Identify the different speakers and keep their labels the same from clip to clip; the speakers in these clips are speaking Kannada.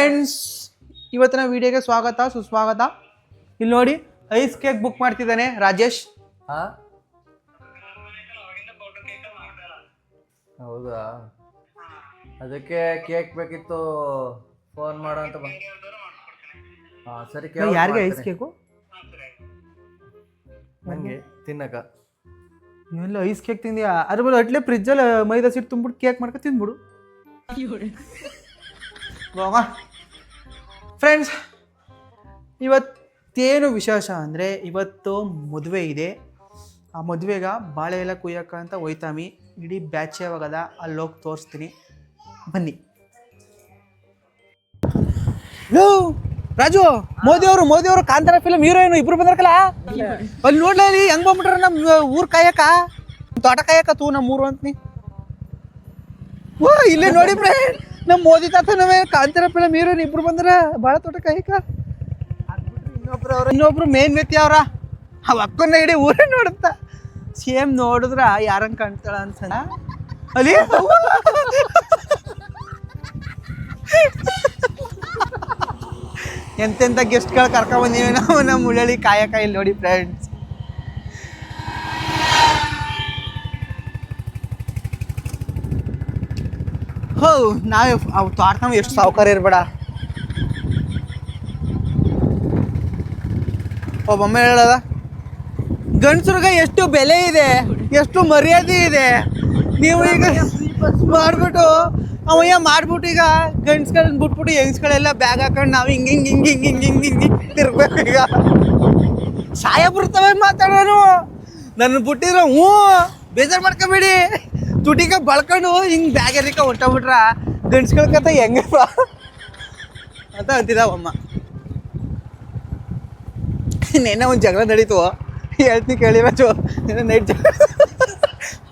Speaker 1: ಫ್ರೆಂಡ್ಸ್ ಇವತ್ತಿನ ವಿಡಿಯೋಗೆ ಸ್ವಾಗತ ಸುಸ್ವಾಗತ. ಇಲ್ಲಿ ನೋಡಿ ಐಸ್ ಕೇಕ್ ಬುಕ್ ಮಾಡ್ತಿದ್ದಾನೆ ರಾಜೇಶ್.
Speaker 2: ಹಾ? ಹೌದಾ? ಅದಕ್ಕೆ ಕೇಕ್ ಬೇಕಿತ್ತು ಫೋನ್ ಮಾಡೋ ಅಂತ ಬಂದ್. ಹಾ ಸರಿ ಕೇಳಿ
Speaker 1: ಯಾರಿಗೆ ಐಸ್. ಕೇಕು
Speaker 2: ನಂಗೆ ತಿನ್ನಕ.
Speaker 1: ನೀವೆಲ್ಲ ಐಸ್ ಕೇಕ್ ತಿಂದ್ಯಾ? ಅದ್ರ ಮೇಲೆ ಅಟ್ಲೆ ಫ್ರಿಜ್ಜಲ್ಲಿ ಮೈದಾ ಸಿಟ್ಟು ತುಂಬಿಟ್ಟು ಕೇಕ್ ಮಾಡ್ಕೊ ತಿಂದ್ಬಿಡು ಫ್ರೆಂಡ್ಸ್ ಇವತ್ತೇನು ವಿಶೇಷ ಅಂದರೆ ಇವತ್ತು ಮದುವೆ ಇದೆ. ಆ ಮದುವೆಗ ಬಾಳೆ ಎಲ್ಲ ಕುಯ್ಯಕ್ಕ ಅಂತ ಹೋಯ್ತಾಮಿ ಇಡೀ ಬ್ಯಾಚ್ ಯಾವಾಗದ ಅಲ್ಲಿ ಹೋಗಿ ತೋರಿಸ್ತೀನಿ. ಬನ್ನಿ. ರಾಜು, ಮೋದಿ ಅವರು ಮೋದಿ ಅವರು ಕಾಂತಾರ ಫಿಲಮ್ ಹೀರೋಯಿನ್ ಇಬ್ರು ಬಂದ್ರಕಲ್ಲ? ಅಲ್ಲಿ ನೋಡ್ಲ ಅಲ್ಲಿ ಹೆಂಗ್ ಬಂದ್ಬಿಟ್ರ ನಮ್ಮ ಊರ್ ಕಾಯಕ ತೋಟ ಕಾಯಕ ತೂ ನಮ್ಮ ಊರು ಅಂತೀನಿ. ಓ, ಇಲ್ಲೇ ನೋಡಿ ಫ್ರೆಂಡ್ ನಮ್ಮ ಮೋದಿ ತಾತ ನವೇ ಕಾಂತಾರ ಫಿಲಮ್ ಹೀರೋನ್ ಇಬ್ರು ಬಂದ್ರ ಬಾಳ ತೋಟ ಕೈಕ ಇನ್ನೊಬ್ರು ಅವ್ರ ಇನ್ನೊಬ್ರು ಮೇನ್ ವ್ಯಕ್ತಿ ಅವ್ರ. ಆ ಅಕ್ಕನ ಇಡೀ ಊರೇ ನೋಡುತ್ತ. ಸೇಮ್ ನೋಡಿದ್ರ ಯಾರಂಗ್ ಕಾಣ್ತಾಳ ಅನ್ಸಣ ಅಲ್ಲಿ? ಎಂತೆಂಥ ಗೆಸ್ಟ್ಗಳು ಕರ್ಕೊಂಡ್ ಬಂದೀವಿ ನಾವು ನಮ್ಮ ಉಳ್ಳಳಿ ಕಾಯಕ ಇಲ್ಲಿ ನೋಡಿ ಫ್ರೆಂಡ್ಸ್ ಹೋ ನಾವೇ ಅವು ತೋಟ ಎಷ್ಟು ಸಾವುಕಾರ ಇರಬೇಡ. ಒಬ್ಬೊಮ್ಮೆ ಹೇಳದ? ಗಂಡಸ್ರಿಗೆ ಎಷ್ಟು ಬೆಲೆ ಇದೆ, ಎಷ್ಟು ಮರ್ಯಾದೆ ಇದೆ. ನೀವು ಈಗ ಮಾಡಿಬಿಟ್ಟು, ಅವಯ್ಯ ಮಾಡ್ಬಿಟ್ಟು ಈಗ ಗಂಡ್ಸ್ಗಳನ್ನ ಬಿಟ್ಬಿಟ್ಟು ಹೆಂಗ್ಸ್ಗಳೆಲ್ಲ ಬ್ಯಾಗ್ ಹಾಕೊಂಡು ನಾವು ಹಿಂಗೆ ಹಿಂಗೆ ಹಿಂಗೆ ಹಿಂಗೆ ಹಿಂಗೆ ಹಿಂಗೆ ಹಿಂಗೆ ತಿರ್ಬೇಕು ಈಗ. ಸಾಯ ಮಾತಾಡೋನು. ನನ್ನ ಬಿಟ್ಟಿದ್ರೆ ಹ್ಞೂ, ಬೇಜಾರು ಮಾಡ್ಕೊಬೇಡಿ. ತುಟಿಗೆ ಬಳ್ಕೊಂಡು ಹಿಂಗೆ ಬ್ಯಾಗ್ ಎರಿಕ ಹೊಂಟೋಗ್ಬಿಟ್ರ ಗಂಡ್ಸ್ಗಳ ಹೆಂಗಪ್ಪ ಅಂತ ಅಮ್ಮ ನೆನ್ನೆ ಒಂದು ಜಗಳ ನಡೀತು. ಹೇಳ್ತೀನಿ ಕೇಳಿ ರಾಜು ನೆನ್ನೆ ನೈಟ್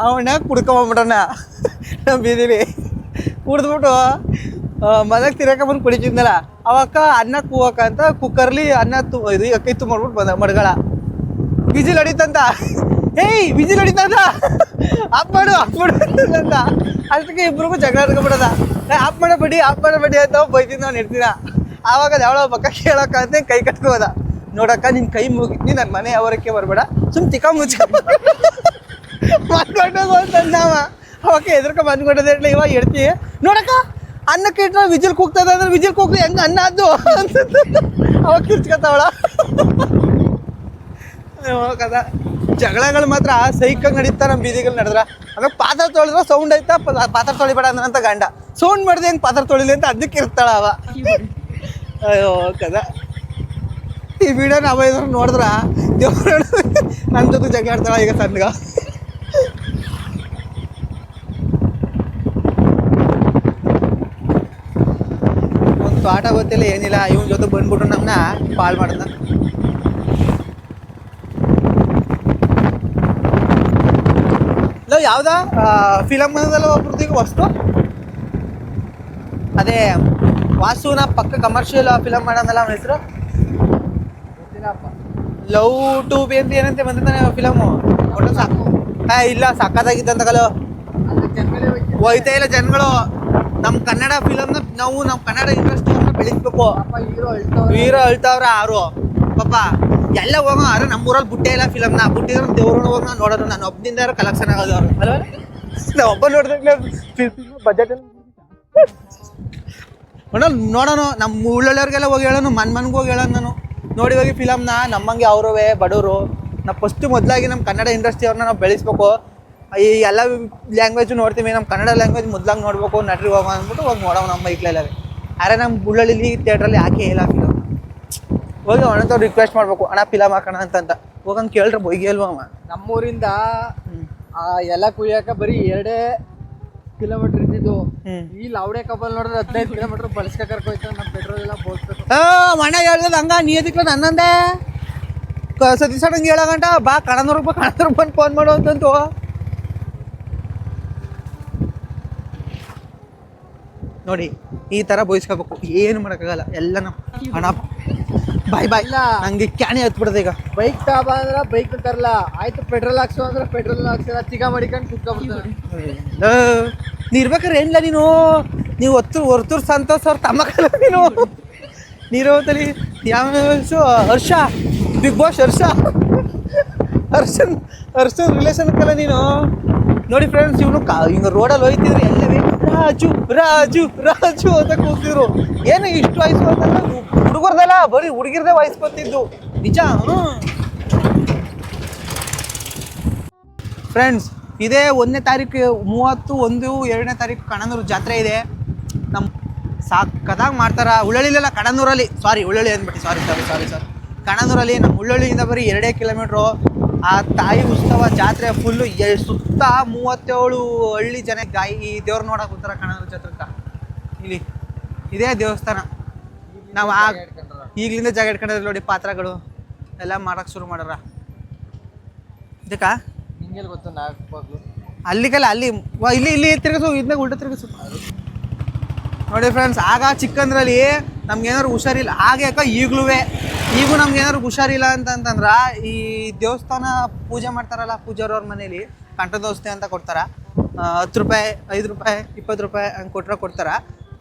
Speaker 1: ಅವನ ಕುಡ್ಕೊಂಬಂದ್ಬಿಟ್ಟನ ನಮ್ಮ ಬೀದಿಲಿ. ಕುಡ್ದ್ಬಿಟ್ಟು ಮನೆಗೆ ತಿರಕ ಬಂದು ಕುಡಿತಿದ್ನಲ್ಲ. ಅವಕ್ಕ ಅನ್ನ ಕೂವಕ್ಕ ಅಂತ ಕುಕ್ಕರ್ಲಿ ಅನ್ನ ತು ಇದು ಅಕ್ಕಿ ಮಾಡ್ಬಿಟ್ಟು ಬಂದ ಮಡ್ಗಳ. ವಿಜಿಲ್ ಹೊಡಿತಂತ ಹೇಯ್ ಬಿಜಿ ಹೊಡಿತಂತ ಆಫ್ ಮಾಡು ಆಫ್ ಮಾಡು ಅಂತ ಅದಕ್ಕೆ ಇಬ್ರಿಗೂ ಜಗಳ ಹಿಡ್ಕೊಂಬಿಡದ ಆಫ್ ಮಾಡೋ ಬಡಿ ಆಫ್ ಮಾಡೋ ಬಡಿ ಅಂತ ಬೈತಿದ್ದ ಅವ್ನು ಇರ್ತೀನ. ಆವಾಗ ಅದು ಪಕ್ಕ ಕೇಳಕ್ಕ ಅಂತ ಕೈ ಕಟ್ಕೋದ ನೋಡಕ್ಕ ನಿನ್ನ ಕೈ ಮುಗಿತೀನಿ ನನ್ನ ಮನೆ ಅವರಕ್ಕೆ ಬರಬೇಡ. ಸುಮ್ ತಿಕ್ಕ ಮುಚ್ಕ. ಮಾಡ್ಕೊಂಡು ಅಂತಂದವ ಅವಾಗ ಎದ್ರಕ ಬಂದ್ಕೊಟ್ಟದೆ ಇವಾಗ ಹೇಳ್ತಿ ನೋಡಕ್ಕ, ಅನ್ನಕ್ಕೆ ಇಟ್ಟರೆ ವಿಜಿಲ್ ಕೂಗ್ತದ ಅಂದ್ರೆ ವಿಜಿಲ್ ಕೂಗ್ಲಿ, ಹೆಂಗ ಅನ್ನ ಅದು? ಅಂತ ಅವಾಗ ಕಿರ್ಚ್ಕೊತಾವಳ ಕದ ಜಗಳಗಳು ಮಾತ್ರ ಸೈಕಾಗಿ ನಡೀತಾ ನಮ್ಮ ಬೀದಿಗಳು ನಡೆದ್ರ. ಆಮೇಲೆ ಪಾತ್ರ ತೊಳೆದ್ರೆ ಸೌಂಡ್ ಐತಾ ಪಾತ್ರ ತೊಳಿಬೇಡ ಅಂತ ಗಂಡ. ಸೌಂಡ್ ಮಾಡಿದೆ ಹೆಂಗೆ ಪಾತ್ರ ತೊಳಿಲಿ ಅಂತ ಅದಕ್ಕೆ ಇರ್ತಾಳ ಅವ. ಅಯ್ಯೋ, ಕದ. ಈ ವಿಡಿಯೋ ನಾವು ಇದ್ರ ನೋಡಿದ್ರ ದೇವ್ರ ನನ್ನ ಜೊತೆ ಜಗಳ ಆಡ್ತಾಳ ಈಗ ಸಣ್ಣಗ. ಒಂದು ಪಾಠ ಗೊತ್ತಿಲ್ಲ, ಏನಿಲ್ಲ, ಇವನ್ ಜೊತೆ ಬಂದ್ಬಿಟ್ಟು ನಮ್ಮನ್ನ ಪಾಲ್ ಮಾಡ್ದ. ಯಾವ್ದ? ಫಿಲಮ್ ಬಂದದಲ್ಲ ಒಬ್ರದ್ದು ವಸ್ತು ಅದೇ ವಾಸುನ ಪಕ್ಕ ಕಮರ್ಷಿಯಲ್ ಫಿಲಮ್ ಮಾಡೋದಲ್ಲ ಅವನ ಹೆಸರು? ಲವ್ ಟು ಬಿ ಅಂತ ಏನಂತೆ ಬಂದಿದ್ದಾನೆ ಫಿಲಮು ಒಟ್ಟು ಸಾಕು. ಹಾ ಇಲ್ಲ ಸಕ್ಕತ್ತಾಗಿದ್ದಂತ ಕಲ ಹೋಯ್ತಾ ಇಲ್ಲ ಜನಗಳು. ನಮ್ಮ ಕನ್ನಡ ಫಿಲಮ್ನ ನಾವು ನಮ್ಮ ಕನ್ನಡ ಇಂಡಸ್ಟ್ರಿ ಬೆಳೆಸ್ಬೇಕು. ಹೀರೋ ಅಳ್ತಾವ್ರ ಯಾರು? ಪಾಪ. ಎಲ್ಲ ಹೋಗೋ ಆದ್ರೆ ನಮ್ಮೂರಲ್ಲಿ ಬುಟ್ಟೆ ಇಲ್ಲ ನಾ. ಬುಟ್ಟಿದ್ರೆ ದೇವ್ರನ್ನ ಹೋಗಿ ನಾನು ನೋಡೋದು ನಾನು. ಒಬ್ಬನಿಂದ ಕಲೆಕ್ಷನ್ ಆಗೋದು ಅವ್ರು. ನಾ ಒಬ್ಬ ನೋಡಿದ್ರೆ ಬಜೆಟ್ ನೋಡೋಣ ನೋಡೋಣ ನಮ್ಮ ಉಳ್ಳೊಳ್ಳೆಯವ್ರಿಗೆಲ್ಲ ಹೋಗಿ ಹೇಳೋನು ಮನ್ ಮನ್ಗೆ ಹೋಗಿ ಹೇಳೋನು ನಾನು ನೋಡಿ ಹೋಗಿ ಫಿಲಮ್ನ ನಮ್ಮಂಗೆ ಅವರವೇ, ಬಡವರು. ನಾವು ಫಸ್ಟ್ ಮೊದಲಾಗಿ ನಮ್ಮ ಕನ್ನಡ ಇಂಡಸ್ಟ್ರಿ ಅವ್ರನ್ನ ನಾವು ಬೆಳೆಸ್ಬೇಕು. ಈ ಎಲ್ಲ ಲ್ಯಾಂಗ್ವೇಜು ನೋಡ್ತೀವಿ ನಮ್ಮ ಕನ್ನಡ ಲ್ಯಾಂಗ್ವೇಜ್ ಮೊದ್ಲಾಗಿ ನೋಡ್ಬೇಕು, ನಟ್ರಿಗೆ ಹೋಗೋ ಅಂದ್ಬಿಟ್ಟು ಹೋಗಿ ನೋಡೋಣ ನಮ್ಮ ಬೈಕ್ಲೆಲ್ಲ ಅರೆ ನಮ್ಮ ಉಳ್ಳಳ್ಳಿಲಿ ಥಿಯೇಟ್ರಲ್ಲಿ ಯಾಕೆ ಇಲ್ಲ ಫಿಲಮ್ ಹೋಗಿ ಅವನಂತ ರಿಕ್ವೆಸ್ಟ್ ಮಾಡ್ಬೇಕು. ಅಣ್ಣ ಫಿಲಮ್ ಹಾಕೋಣ ಅಂತಂತ ಹೋಗಂಗೆ ಕೇಳ್ರೆ ಬೈಗೆ ಅಲ್ವ ಅವ.
Speaker 2: ನಮ್ಮೂರಿಂದ ಆ ಎಲ್ಲ ಕುಯ್ಯಾಕ ಬರೀ ಎರಡೇ ಕಿಲೋಮೀಟರ್ ಇದ್ದಿದ್ದು. ಈ ಲಾವಡೆ ಕಬ್ಬಲ್ ನೋಡಿದ್ರೆ ಹದಿನೈದು ಕಿಲೋಮೀಟರ್ ಬಳಸ್ಕ ಕರ್ಕೋಯ್ತು ನಮ್ಮ ಪೆಟ್ರೋಲ್ ಎಲ್ಲ
Speaker 1: ಬೋಸ್ಬೇಕು ಮಣ್ಣ ಹೇಳ್ದದ ಹಂಗ ನೀ ಎದಕ್ಕೆ ನನ್ನಂದೆ? ಸತೀಶ್ ಅಣ್ಣಂಗೆ ಹೇಳೋ ಗಂಟ ಬಾ ಕಣನೂರು ರೂಪಾಯಿ ಕಣನೂರು ಬಂದು ಫೋನ್ ಮಾಡು ಅಂತಂತು ನೋಡಿ ಈ ತರ ಬೋಯಿಸ್ಕೋಬೇಕು. ಏನು ಮಾಡೋಕ್ಕಾಗಲ್ಲ. ಎಲ್ಲ ನಮ್ಮ ಹಣ. ಬಾಯ್ ಬಾಯ್
Speaker 2: ಇಲ್ಲ.
Speaker 1: ನಂಗೆ ಕ್ಯಾಣಿ ಹತ್ಬಿಡ್ದೆ ಈಗ.
Speaker 2: ಬೈಕ್ ತಗೋ ಅಂದ್ರೆ ಬೈಕ್ ತರಲ್ಲ ಆಯ್ತು ಪೆಟ್ರೋಲ್ ಹಾಕ್ಸು ಅಂದ್ರೆ ಪೆಟ್ರೋಲ್ ಹಾಕ್ಸಿಲ್ಲ ತಿಗ ಮಾಡಿಕೊಂಡು ಕುತ್ಕೊಂಡ್ಬಿಡ್ತಾರೆ
Speaker 1: ನೀ ಇರ್ಬೇಕಾರೆ ಏನಿಲ್ಲ ನೀನು? ನೀವು ಹೊತ್ತು ಹೊರ್ತೂರು ಸಂತೋಷ್ ಅವ್ರ ತಮ್ಮ ಕಲ ನೀನು. ನೀರೋತಲಿ ಯಾವ ಹರ್ಷ ಬಿಗ್ ಬಾಸ್ ಹರ್ಷ. ಹರ್ಷನ್ ಹರ್ಷನ್ ರಿಲೇಷನ್ ಕಲ ನೀನು. ನೋಡಿ ಫ್ರೆಂಡ್ಸ್ ಇವನು ಕಾ ಹಿಂಗೆ ರೋಡಲ್ಲಿ ಹೋಯ್ತಿದ್ರು ಎಲ್ಲವೇ ರಾಜು ರಾಜು ರಾಜು ಅಂತ ಕೂತಿದ್ರು. ಏನು ಇಷ್ಟು ವಯಸ್ಸು ಅಂತಂದ್ರೆ ಹುಡುಗರ್ದಲ್ಲ ಬರೀ ಹುಡುಗಿರ್ದೇ ಬಂತಿದ್ದು ನಿಜ? ಫ್ರೆಂಡ್ಸ್ ಇದೇ ಒಂದನೇ ತಾರೀಕು, ಮೂವತ್ತು, ಒಂದು, ಎರಡನೇ ತಾರೀಕು ಕಣನೂರು ಜಾತ್ರೆ ಇದೆ. ನಮ್ಮ ಸಾಕದಾಗ ಮಾಡ್ತಾರ ಉಳ್ಳಳ್ಳಿಲೆಲ್ಲ ಕಣನೂರಲ್ಲಿ. ಸಾರಿ ಉಳ್ಳಳ್ಳಿ ಅಂದ್ಬಿಟ್ಟು ಸಾರಿ ಸಾರಿ ಸಾರಿ ಸರ್ ಕಣನೂರಲ್ಲಿ ನಮ್ಮ ಉಳ್ಳಳ್ಳಿಯಿಂದ ಬರೀ ಎರಡೇ ಕಿಲೋಮೀಟ್ರು. ಆ ತಾಯಿ ಉತ್ಸವ ಜಾತ್ರೆ ಫುಲ್ಲು ಸುತ್ತ ಮೂವತ್ತೇಳು ಹಳ್ಳಿ ಜನ ಗಾಯಿ, ದೇವ್ರು ನೋಡಕ್ಕೆ ಹೋಗ್ತಾರ ಕಣನೂರು ಜಾತ್ರೆ ಇಲ್ಲಿ. ಇದೇ ದೇವಸ್ಥಾನ. ನಾವು ಆ ಈಗಲಿಂದ ಜಾಗ ಇಟ್ಕೊಂಡಿದ್ರೆ ನೋಡಿ ಪಾತ್ರಗಳು. ಎಲ್ಲ ಮಾಡಕ್ಕೆ ಶುರು ಮಾಡ್ಯಾರ. ಇದಕ್ಕ?
Speaker 2: ನಿಂಗೆಲ್ಲ ಗೊತ್ತು ನಾಲ್ಕು
Speaker 1: ಅಲ್ಲಿಗೆಲ್ಲ ಅಲ್ಲಿ ಇಲ್ಲಿ ಇಲ್ಲಿ ತಿರುಗಿಸು ಇದನ್ನ ಉಲ್ಟ ತಿರುಗಿಸು. ನೋಡಿ ಫ್ರೆಂಡ್ಸ್ ಆಗ ಚಿಕ್ಕಂದ್ರಲ್ಲಿ ನಮ್ಗೆ ಏನಾದ್ರು ಹುಷಾರಿಲ್ಲ. ಆಗ ಯಾಕ ಈಗಲೂ ಈಗೂ ನಮ್ಗೆ ಏನಾದ್ರು ಹುಷಾರಿಲ್ಲ ಅಂತಂತಂದ್ರೆ ಈ ದೇವಸ್ಥಾನ ಪೂಜೆ ಮಾಡ್ತಾರಲ್ಲ ಪೂಜಾರವ್ರ ಮನೇಲಿ ಕಂಠದೋಸ್ತಿ ಅಂತ ಕೊಡ್ತಾರ. ಹತ್ತು ರೂಪಾಯಿ ಐದು ರೂಪಾಯಿ ಇಪ್ಪತ್ತು ರೂಪಾಯಿ ಹಂಗೆ ಕೊಟ್ಟರೆ ಕೊಡ್ತಾರ.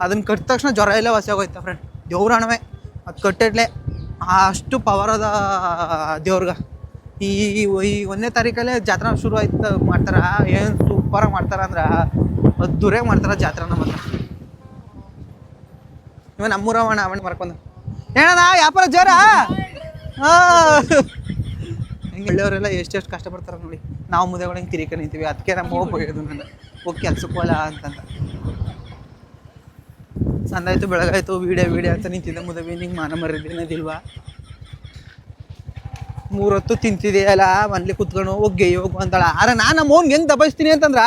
Speaker 1: ಅದನ್ನ ಕಟ್ಟಿದ ತಕ್ಷಣ ಜ್ವರ ಎಲ್ಲ ವಾಸಿ ಆಗೋಯ್ತಾ ಫ್ರೆಂಡ್ ದೇವ್ರಾಣವೇ ಅದು ಕಟ್ಟಿಡ್ಲೆ ಅಷ್ಟು ಪವರ್ ಅದ ದೇವ್ರಿಗೆ. ಈ ಈ ಒಂದನೇ ತಾರೀಕಲ್ಲೇ ಜಾತ್ರೆ ಶುರು ಆಯ್ತು ಮಾಡ್ತಾರ. ಏನು ಸೂಪರಾಗಿ ಮಾಡ್ತಾರ ಅಂದ್ರೆ ಅದ್ದೂರೇ ಮಾಡ್ತಾರ ನಮ್ಮ ಹತ್ರ. ಇವ ನಮ್ಮೂರವಣ ಅವಣ್ಣ ಮರ್ಕೊಂಡ ಏನಣ್ಣ ವ್ಯಾಪಾರ ಜ್ವರ? ಹಿಂಗೆ ಒಳ್ಳೆಯವರೆಲ್ಲ ಎಷ್ಟೆಷ್ಟು ಕಷ್ಟಪಡ್ತಾರೆ ನೋಡಿ. ನಾವು ಮುದೆಗಳು ಹಿಂಗೆ ತಿರಿಕ ನಿಂತೀವಿ. ಅದಕ್ಕೆ ನಮ್ಮ ಹೋಗಿ ನನ್ನ ಹೋಗಿ ಕೆಲ್ಸಕ್ಕೆ ಹೋಗಲ್ಲ ಅಂತಂತ ಸಂದಾಯ್ತು ಬೆಳಗಾಯ್ತು, ವೀಡಿಯೋ ವೀಡಿಯೋ ಅಂತ ನಿಂತಿದ್ದೆ ಮುದವಿ. ನಿಂಗೆ ಮಾನ ಮರದಿನದಿಲ್ವಾ ಮೂರೊತ್ತು ತಿಂತಿದೆಯಲ್ಲ ಮನೇಲಿ ಕುತ್ಕೊಂಡು ಹೋಗಿ ಹೋಗು ಅಂತಾಳ ಆದ್ರೆ ನಾನು ನಮ್ಮ ಹೆಂಗೆ ದಬಾಯಿಸ್ತೀನಿ ಅಂತಂದ್ರೆ,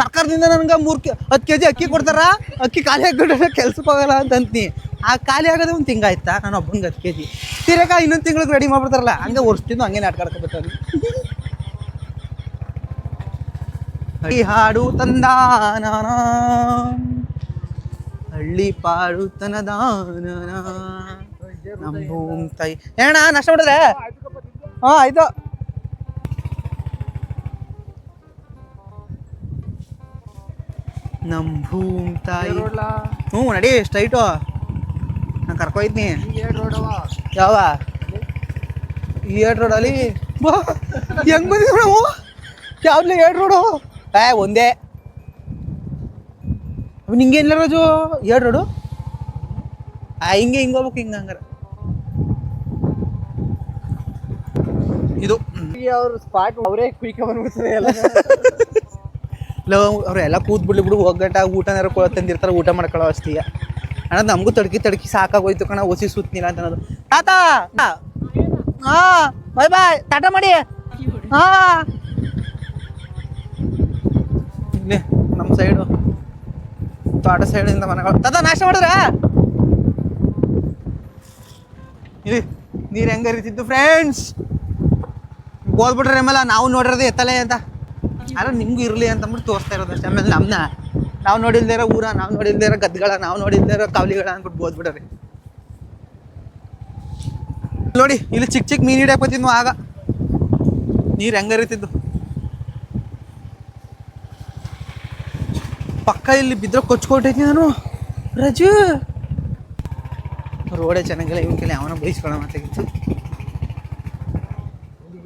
Speaker 1: ಸರ್ಕಾರದಿಂದ ನನಗೆ ಮೂರು ಕೆ, ಹತ್ತು ಕೆ ಜಿ ಅಕ್ಕಿ ಕೊಡ್ತಾರ, ಅಕ್ಕಿ ಖಾಲಿ ಆಗಿಬಿಟ್ರೆ ಕೆಲ್ಸಕ್ಕೆ ಹೋಗಲ್ಲ ಅಂತ ಅಂತೀನಿ ಆ ಖಾಲಿ ಆಗೋದೇ ಒಂದು ತಿಂಗಾಯ್ತಾ ನಾನು ಒಬ್ಬನಿಗೆ ಹತ್ತು ಕೆ ಜಿ ತಿರಕ ಇನ್ನೊಂದು ತಿಂಗಳಿಗೆ ರೆಡಿ ಮಾಡ್ಬಿಡ್ತಾರಲ್ಲ, ಹಂಗೆ ವರ್ಷದಿಂದ ಹಂಗೆ ನಾಟ್ಕಾಡ್ಕೊಬಿಡ್ತಾರೆ ಈ ಹಾಡು ತಂದ ಹಳ್ಳಿ ಪಾಡು ತನದಾನ ನಮ್ಮ ಭೂಮ್ ತಾಯಿ. ಏಣ ನಷ್ಟ ಮಾಡಿದ್ರೆ? ಹಾ ಆಯ್ತು ನಮ್ಮ ಭೂಮ್ ತಾಯಿ. ಹ್ಞೂ ನಡಿ ಸ್ಟ್ರೈಟು ನಾನು ಕರ್ಕೊಯ್ತೀನಿ. ಯಾವ ಈ ಎರಡು ರೋಡಲ್ಲಿ ಬಾ ಹೆಂಗ್ ಬಂದಿದ್ವಿ ನಾವು? ಯಾವ್ದು ಏಟ್ ರೋಡು ಏ ಒಂದೇ. ಅವ್ ನಿಂಗೇನಿಲ್ಲ ರಾಜು? ಎರಡು ರೋಡು ಆ ಹಿಂಗೆ ಹಿಂಗೆ ಹೋಗ್ಬೇಕು ಹಿಂಗೆ ಹಂಗಾರ. ಇದು.
Speaker 2: ಅವ್ರ ಸ್ಪಾಟ್ ಅವರೇ ಕುಯ್ಕ ಬಂದ್ಬಿಡ್ತಾರೆ ಎಲ್ಲ.
Speaker 1: ಅವರೆಲ್ಲ ಕೂತ್ ಬಿಡ್ಲಿ ಬಿಡು ಒಗ್ಗಟ್ಟ ಊಟನಾರ ಕೊಳ ತಂದಿರ್ತಾರೆ ಊಟ ಮಾಡ್ಕೊಳ್ಳೋ ಅಷ್ಟೀಯ ಅಣ್ಣ ನಮಗೂ ತಡ್ಕಿ ತಡ್ಕಿ ಸಾಕಾಗೋಯ್ತು ಕಣ ಒಸಿ ಸುತ್ತಿಲ್ಲ ಅಂತ ಅನ್ನೋದು ತಾತ? ಹಾ. ಬಾಯ್ ಬಾಯ್ ಟಾಟಾ ಮಾಡಿ. ಹಾ. ನಮ್ಮ ಸೈಡು ತೋಟ ಸೈಡಿಂದ ಮನೆಗಳು ತದ ನಾಶ ಮಾಡಿದ್ರ? ಇಲ್ಲಿ ನೀರು ಹೆಂಗೆ ಫ್ರೆಂಡ್ಸ್ ಓದ್ಬಿಟ್ರೆ ಆಮೇಲೆ ನಾವು ನೋಡಿರೋದು ಎತ್ತಲೆ ಅಂತ. ಅಲ್ಲ ನಿಮ್ಗೂ ಇರಲಿ ಅಂತ ಅಂದ್ಬಿಟ್ಟು ತೋರಿಸ್ತಾ ಇರೋದು ಅಷ್ಟೇ. ಆಮೇಲೆ ನಮ್ಮನ್ನ ನಾವು ನೋಡಿಲ್ದೇ ಇರೋ ಊರ, ನಾವು ನೋಡಿಲ್ದೇ ಇರೋ ಗದ್ಗಳ, ನಾವು ನೋಡಿಲ್ದೇ ಇರೋ ಕಾವಲಿಗಳ ಅಂದ್ಬಿಟ್ಟು ಬೋದ್ಬಿಡ್ರಿ ನೋಡಿ, ಇಲ್ಲಿ ಚಿಕ್ಕ ಚಿಕ್ಕ ಮೀನು ಹಿಡಿಯಕ್ಕೆ ಆಗ. ನೀರು ಹೆಂಗೆ ಹರಿತಿದ್ದು? ಪಕ್ಕ ಇಲ್ಲಿ ಬಿದ್ದರೆ ಕೊಚ್ಕೊಟ್ಟೈತಿ ನಾನು. ರಜು. ರೋಡೇ ಚೆನ್ನಾಗಿಲ್ಲ ಇವನ್ ಕೆಲ ಅವನ ಬೈಸ್ಕೊಳ್ಳೋ ಮಾತಾಗಿತ್ತು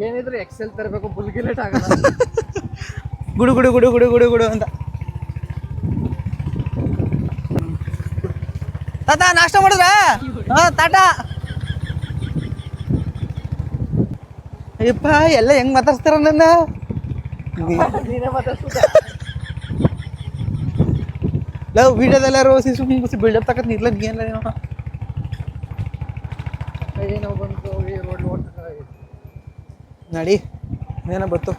Speaker 2: ಏನಿದ್ರು ಎಕ್ಸೆಲ್ ತರಬೇಕು ಬುಲ್ಗಿಲೆಟ್ ಆಗಲ್ಲ.
Speaker 1: ಗುಡು ಗುಡು ಗುಡು ಗುಡು ಗುಡು ಗುಡು ಅಂತ. ತಾತ ನಾಷ್ಟ ಮಾಡಿದ್ರೆ? ತಾಟ ಅಯ್ಯಪ್ಪ ಎಲ್ಲ ಹೆಂಗ್ ಮಾತಾಡ್ತಾರ ನನ್ನ?
Speaker 2: ನೀನೇ ಮಾತಾಡ್ಸ್ಬಿಟ್ಟ.
Speaker 1: ಲವ್ ವಿಡಿಯೋದೆಲ್ಲರೂ ಸಿಸು ಮುಗಿಸಿ ಬಿಲ್ಡಪ್ ತಕತ್ ನಿಲ್ಲ ಏನಿಲ್ಲ
Speaker 2: ಏನೋ ಬಂತು ರೋಡ್ ಓಡ್ತಾ
Speaker 1: ನಡಿ ಇನ್ನೇನ ಬತ್ತು.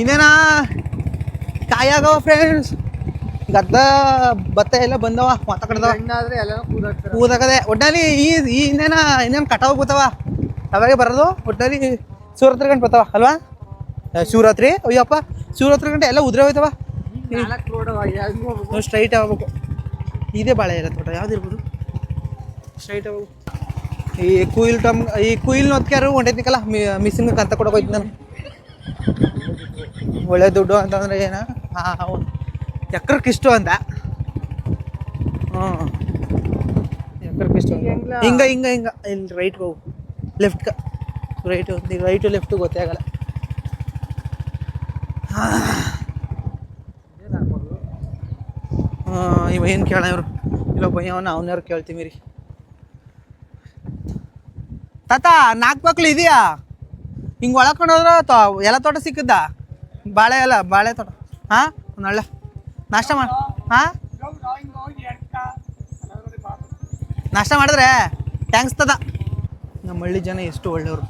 Speaker 1: ಇನ್ನೇನ? ಕಾಯಾಗವ ಫ್ರೆಂಡ್ಸ್ ಗದ್ದ ಭತ್ತ ಎಲ್ಲ ಬಂದವ ಮಾತಾಡ್ದವ
Speaker 2: ಕಡ್ದವ
Speaker 1: ಕೂದಾಕದೆ ಒಟ್ಟಲ್ಲಿ ಈ ಈ ಇನ್ನೇನ ಇನ್ನೇನು ಕಟಾವ್ ಬತ್ತಾವ ಅವಾಗೆ ಬರೋದು? ಒಟ್ಟಲ್ಲಿ ಶಿವರಾತ್ರಿ ಗಂಟೆ ಬರ್ತಾವ ಅಲ್ವಾ? ಶಿವರಾತ್ರಿ? ಅಯ್ಯಪ್ಪ ಶಿವರಾತ್ರಿ ಗಂಟೆ ಎಲ್ಲ ಉದ್ರೆ ಹೋಯ್ತವ. ನಾವು ಸ್ಟ್ರೈಟ್ ಆಗ್ಬೇಕು. ಇದೇ ಬಾಳೆ ಇರತ್ತೆ ತೋಟ ಯಾವ್ದಿರ್ಬೋದು ಸ್ಟ್ರೈಟ್ ಆಗ್ಬೇಕು. ಈ ಕುಯಿಲ್ ಟಮ್ ಈ ಕುಯಿಲ್ ಹೊತ್ಕ್ಯಾರು ಹೊಂಟೈತಿಕಲ್ಲ ಮಿಸ್ಸಿಂಗ್ ಕಂತ ಕೊಡೋಕೆ ಹೋಯ್ತು ನಾನು. ಒಳ್ಳೆ ದುಡ್ಡು ಅಂತಂದ್ರೆ ಏನ? ಹಾಂ ಎಕ್ರಕ್ಕೆ ಇಷ್ಟು ಅಂತ ಹಾಂ ಹಿಂಗ ಹಿಂಗ ಹಿಂಗ. ಇಲ್ಲಿ ರೈಟ್ ಹೋಗು. ಲೆಫ್ಟ್ ರೈಟ್ ರೈಟ್ ಲೆಫ್ಟು ಗೊತ್ತೇ ಆಗಲ್ಲ. ಹಾಂ. ಇವ ಏನು ಕೇಳ ಇವರು? ಇಲ್ಲ ಬಯ್ಯ ಅವನ ಅವನ್ಯಾರು ಕೇಳ್ತೀವಿ ರೀ ತಾತ, ನಾಲ್ಕು ಮಕ್ಳು ಇದೆಯಾ? ಹಿಂಗೆ ಒಳಕೊಂಡು ಹೋದ್ರೆ ತೋ ಎಲ್ಲ ತೋಟ ಸಿಕ್ಕಿದ್ದ? ಬಾಳೆ ಎಲ್ಲ ಬಾಳೆ ತೋಟ. ಹಾಂ ಒಳ್ಳೆ ನಾಷ್ಟ ಮಾಡಿ ಹಾಂ ನಾಷ್ಟ ಮಾಡಿದ್ರೆ ಥ್ಯಾಂಕ್ಸ್ ತದ ನಮ್ಮ ಹಳ್ಳಿ ಜನ ಎಷ್ಟು ಒಳ್ಳೆಯವರು.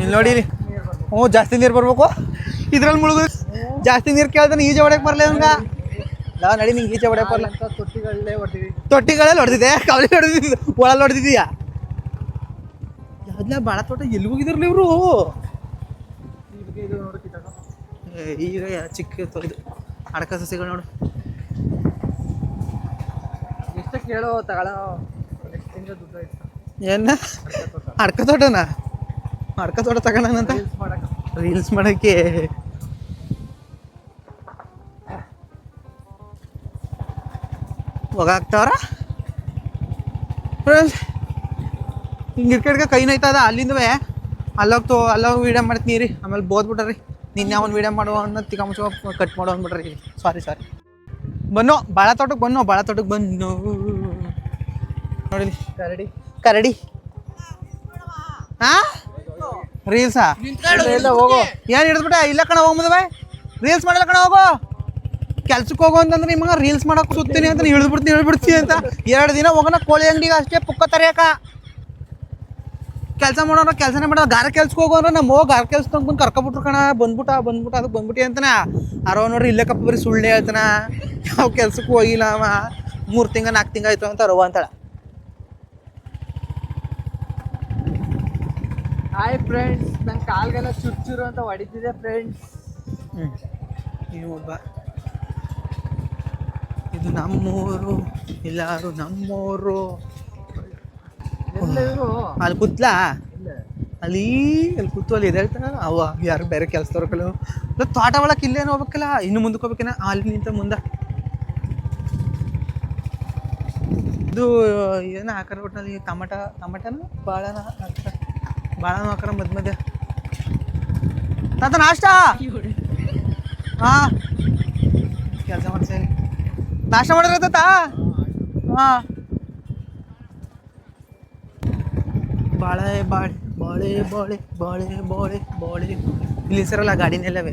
Speaker 1: ಇಲ್ಲಿ ನೋಡಿ ಇಲ್ಲಿ. ಹ್ಞೂ, ಜಾಸ್ತಿ ನೀರು ಬರ್ಬೇಕು. ಇದ್ರಲ್ಲಿ ಮುಳುಗು ಜಾಸ್ತಿ ನೀರು ಕೇಳ್ತಾನೆ ಈಜು ಹೊಡ್ಯಕ್ಕೆ ಬರಲಿ ಹಂಗ ನಾ ನಡಿ ನಿಂಗೆ ಈಚೆ
Speaker 2: ಅಂತ ತೊಟ್ಟಿಗಳಲ್ಲೇ ಹೊಟ್ಟಿವಿ
Speaker 1: ತೊಟ್ಟಿಗಳಲ್ಲಿ ಹೊಡೆದಿದೆ ಕವಲಿ ಹೊಡೆದಿದ್ದು ಒಳಲ್ಲಿ ಹೊಡೆದಿದ್ಯಾ? ಯಾವ್ದಲ್ಲ ಬಾಳ ತೋಟ ಎಲ್ಲಿ ಹೋಗಿದ್ರಲ್ಲ ಇವರು? ಈಗ ಚಿಕ್ಕ ತೊ- ಇದು ಅಡಕ ಸಸಿಗಳು ನೋಡು.
Speaker 2: ಎಷ್ಟು ಕೇಳೋ ತಗೊಳ್ಳೋ
Speaker 1: ಏನ? ಅಡ್ಕ ತೋಟನಾ? ಅಡ್ಕ ತೋಟ ತಗೋಣಂತ
Speaker 2: ರೀಲ್ಸ್ ಮಾಡಕ್ಕೆ.
Speaker 1: ಮಾಡಕ್ಕೆ ಹೋಗಾಕ್ತವ್ರ ಹಿಂಗೆ ಇರ್ಕಡ್ಗೆ ಕೈ ನೋಯ್ತದ ಅಲ್ಲಿಂದವೇ. ಅಲ್ಲೋಗ್ತು ಅಲ್ಲೋಗಿ ವೀಡಿಯೋ ಮಾಡ್ತೀನಿ ರೀ ಆಮೇಲೆ ಬೋದ್ಬಿಟ್ರಿ ನಿನ್ನೆ ಒಂದು ವೀಡಿಯೋ ಮಾಡುವ ಅನ್ನೋ ತಿಕ್ಕ ಮುಚ್ಚ ಕಟ್ ಮಾಡೋ ಅಂದ್ಬಿಟ್ರಿ ಸಾರಿ ಸಾರಿ ಬನ್ನೋ ಬಾಳ ತೋಟಕ್ಕೆ ಬನ್ನೋ ಬಾಳ ತೋಟಕ್ಕೆ ಬನ್ನು. ನೋಡಿ
Speaker 2: ಕರಡಿ.
Speaker 1: ಕರಡಿ. ಹಾ ರೀಲ್ಸಾ
Speaker 2: ಹೋಗೋ.
Speaker 1: ಏನು ಹಿಡಿದ್ಬಿಟ್ಟೆ? ಇಲ್ಲ ಕಣ ಹೋಗ್ಮದವೆ ರೀಲ್ಸ್ ಮಾಡಲ್ಲ ಕಣ ಹೋಗೋ. ಕೆಲ್ಸಕ್ಕೆ ಹೋಗೋ ಅಂತಂದ್ರೆ ನಿಮಗೆ ರೀಲ್ಸ್ ಮಾಡಕ್ ಸುತ್ತೀನಿ ಅಂತ ಹಿಡಿದ್ಬಿಡ್ತೀನಿ ಹಿಡಿದ್ಬಿಡ್ತೀನಿ ಅಂತ. ಎರಡು ದಿನ ಹೋಗೋಣ ಕೋಳಿ ಅಂಗಡಿಗೆ ಅಷ್ಟೇ ಪುಕ್ಕ ತರೆಯಕ. ಕೆಲಸ ಮಾಡೋಣ ಕೆಲಸನೇ ಮಾಡೋಣ. ಗಾರ ಕೆಲ್ಸಕ್ಕೆ ಹೋಗೋರ ನಮ್ಮ ಹೋಗಿ ಗಾರ ಕೆಲ್ಸ ಬಂದು ಕರ್ಕೊಬಿಟ್ರು ಕಣ. ಬಂದ್ಬಿಟ್ಟ ಬಂದ್ಬಿಟ್ಟ ಅದಕ್ಕೆ ಬಂದ್ಬಿಟ್ಟಿ ಅಂತಾನೆ. ಅರೋ ನೋಡ್ರಿ ಇಲ್ಲೇ ಕಪ್ಪ ಬರೀ ಸುಳ್ಳೆ ಹೇಳ್ತಾನ ಯಾವ ಕೆಲ್ಸಕ್ಕೆ ಹೋಗಿಲ್ಲ ಅವ. ಮೂರು ತಿಂಗ ನಾಲ್ಕು ತಿಂಗ ಆಯ್ತು ಅಂತ ರವ ಅಂತಾಳ.
Speaker 2: ಹಾಯ್ ಫ್ರೆಂಡ್ಸ್ ನನ್ನ ಕಾಲ್ಗೆಲ್ಲ ಚುರ್ಚುರು ಅಂತ ಹೊಡಿತಿದೆ ಫ್ರೆಂಡ್ಸ್
Speaker 1: ಹ್ಞೂ ಒಬ್ಬ ಇದು ನಮ್ಮೂರು ಎಲ್ಲಾರು ನಮ್ಮೂರು. ಅಲ್ಲಿ ಕೂತ್ಲಾ?
Speaker 2: ಇಲ್ಲ.
Speaker 1: ಅಲ್ಲಿ ಅಲ್ಲಿ ಕೂತು ಅಲ್ಲಿ ಎದ್ದೇಳ್ತಾನ ಅವ ಯಾರು ಬೇರೆ ಕೆಲಸದವ್ರ ಮತ್ತೆ ತೋಟ ಒಳಕ್ಕೆ ಇಲ್ಲೇನು ಹೋಗ್ಬೇಕಲ್ಲ? ಇನ್ನು ಮುಂದಕ್ಕೆ ಹೋಗ್ಬೇಕೇನ? ಅಲ್ಲಿ ನಿಂತ ಮುಂದೆ. ಇದು ಏನು ಹಾಕಾರ ಒಟ್ಟಿನಲ್ಲಿ ಟಮಟ ಟಮಟನ? ಬಾಳನ ಅಕ್ಕ ಬಾಳನ ಹಾಕಾರ ಮಧ್ಯ ಮಧ್ಯ. ತಾತ ನಾಷ್ಟ? ಹಾಂ ಕೆಲಸ ಮಾಡ್ತೀನಿ ನಾಷ್ಟ ಮಾಡಿರತ್ತ ತಾತ ಹಾಂ. ಬಾಳೆ ಬಾಳೆ ಬಾಳೆ ಬಾಳೆ ಬಾಳೆ ಬಾಳೆ ಬಾಳೆ. ಇಲ್ಲಿ ಸರಲ್ಲ ಗಾಡಿನೆಲ್ಲವೇ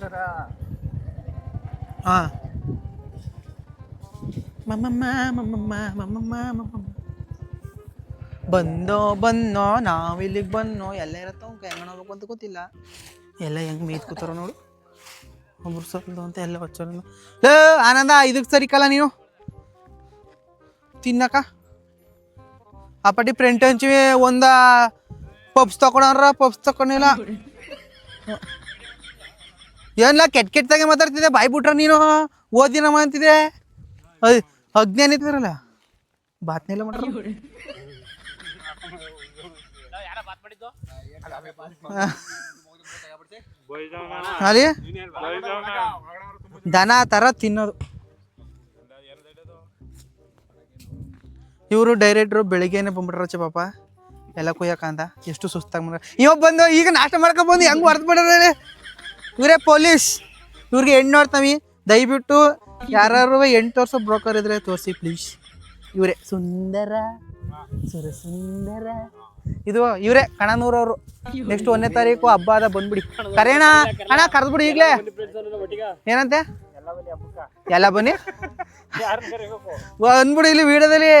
Speaker 2: ಸರ
Speaker 1: ಹಾಂ. ಮಮ್ಮಮ್ಮ ಮಮ್ಮಮ್ಮ ಮಮ್ಮಮ್ಮ ಮಮ್ಮಮ್ಮ. ಬಂದೋ ಬನ್ನೋ ನಾವು ಇಲ್ಲಿಗೆ ಬನ್ನೋ ಎಲ್ಲ ಇರತ್ತೋ ಹೆಂಗಣ ಹೋಗ್ಬೇಕು ಅಂತ ಗೊತ್ತಿಲ್ಲ. ಎಲ್ಲ ಹೆಂಗೆ ಮೀತ್ ಕೂತಾರ ನೋಡು. ಒಬ್ರು ಸಲ್ದು ಅಂತ ಎಲ್ಲ ಹಚ್ಚೋರು ಲೇ ಆನಂದ ಇದಕ್ಕೆ ಸರಿಕಲ್ಲ ನೀನು. ತಿನ್ನಕ. ಆ ಪಟ್ಟಿ ಪ್ರಿಂಟ್ ಹಂಚಿವಿ ಒಂದ ಪಬ್ಸ್ ತಕೊಂಡ್ರ ಪಬ್ಸ್ ತಕೊಂಡಿಲ್ಲ ಏನಿಲ್ಲ ಕೆಟ್ಟ ಕೆಟ್ಟದಾಗೆ ಮಾತಾಡ್ತಿದ್ದೆ ಬಾಯ್ ಬಿಟ್ರ ನೀನು? ಓದಿನಮ್ಮ ಅಂತಿದೆ ಅಜ್ಞಾನ ಇದ್ವಿರಲ್ಲ ಬಾತ್ನೆಲ್ಲ ಮಾಡ್ರ? ಅಲ್ಲಿ ದನ ಥರ ತಿನ್ನೋದು. ಇವರು ಡೈರೆಕ್ಟ್ರು ಬೆಳಿಗ್ಗೆನೆ ಬಂದ್ಬಿಟ್ರಚ್ಚ ಪಾಪ. ಎಲ್ಲ ಕುಯ್ಯಕ ಅಂತ ಎಷ್ಟು ಸುಸ್ತಾಗಿ ಬಂದ್ರೆ ಇವ ಬಂದು ಈಗ ನಾಷ್ಟ ಮಾಡ್ಕೊ ಬಂದು ಹೆಂಗೆ ಹೊರ್ತು ಇವ್ರೆ ಇವರೇ ಪೊಲೀಸ್. ಇವ್ರಿಗೆ ಹೆಣ್ಣು ನೋಡ್ತಾವಿ ದಯವಿಟ್ಟು ಯಾರು ಎಂಟು ವರ್ಷ ಬ್ರೋಕರ್ ಇದ್ರೆ ತೋರಿಸಿ ಪ್ಲೀಸ್. ಇವರೇ ಸುಂದರ ಸುರ ಸುಂದರ ಇದು ಇವರೇ ಕಣನೂರವರು ನೆಕ್ಸ್ಟ್ ಒಂದನೇ ತಾರೀಕು ಹಬ್ಬ ಅದ ಬಂದ್ಬಿಡಿ. ಕರೆಯಣ ಅಣ್ಣ ಕರೆದ್ಬಿಡಿ ಈಗಲೇ. ಏನಂತೆ? ಎಲ್ಲ ಬನ್ನಿ. ಬಂದ್ಬಿಡಿ ಇಲ್ಲಿ ವಿಡಿಯೋದಲ್ಲಿ.